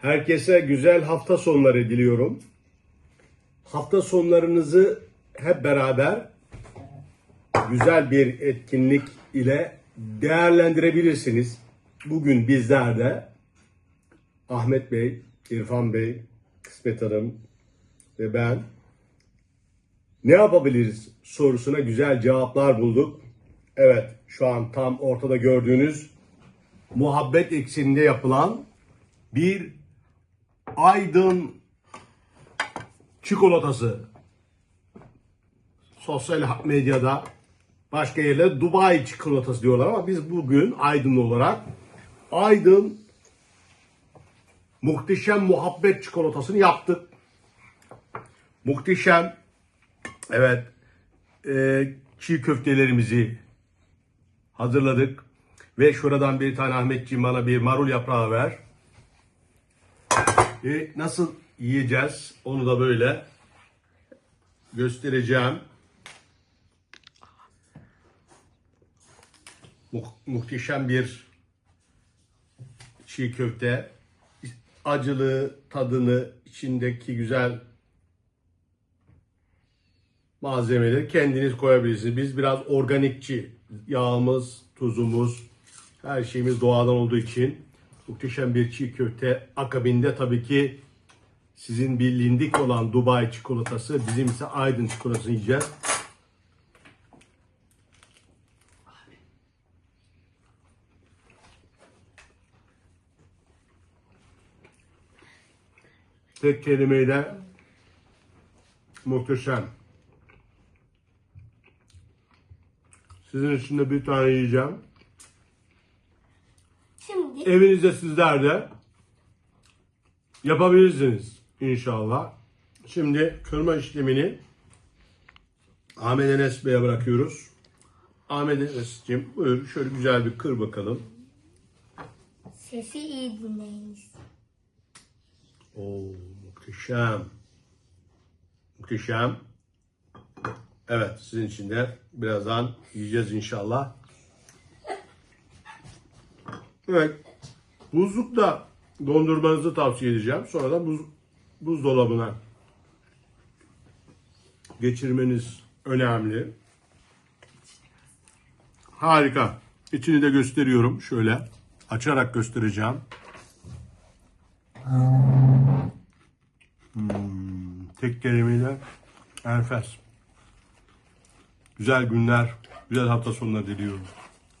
Herkese güzel hafta sonları diliyorum. Hafta sonlarınızı hep beraber güzel bir etkinlik ile değerlendirebilirsiniz. Bugün bizler de Ahmet Bey, İrfan Bey, Kısmet Hanım ve ben ne yapabiliriz sorusuna güzel cevaplar bulduk. Evet, şu an tam ortada gördüğünüz muhabbet ekseninde yapılan bir Aydın çikolatası. Sosyal medyada başka yerlerde Dubai çikolatası diyorlar ama biz bugün Aydın olarak Aydın muhteşem muhabbet çikolatasını yaptık. Muhteşem evet e, çiğ köftelerimizi hazırladık. Ve şuradan bir tane Ahmetciğim bana bir marul yaprağı ver. E, nasıl yiyeceğiz onu da böyle göstereceğim. Mu- muhteşem bir çiğ köfte. Acılı tadını içindeki güzel malzemeleri kendiniz koyabilirsiniz. Biz biraz organikçi yağımız, tuzumuz, her şeyimiz doğadan olduğu için muhteşem bir çiğ köfte. Akabinde tabii ki sizin bir lindik olan Dubai çikolatası, bizim ise Aydın çikolatasını yiyeceğiz. Tek kelimeyle muhteşem. Sizin için de bir tane yiyeceğim. Evinizde sizler de yapabilirsiniz inşallah. Şimdi kırma işlemini Ahmet Enes Bey'e bırakıyoruz. Ahmet Enes'ciğim buyur şöyle güzel bir kır bakalım. sesi iyi dinleyiniz. Oo muhteşem. Muhteşem. Evet sizin için de birazdan yiyeceğiz inşallah. Evet. Buzlukta dondurmanızı tavsiye edeceğim. Sonra da buz, buzdolabına geçirmeniz önemli. Harika. İçini de gösteriyorum. Şöyle açarak göstereceğim. Tek kelimeyle enfes. Güzel günler, güzel hafta sonları diliyorum.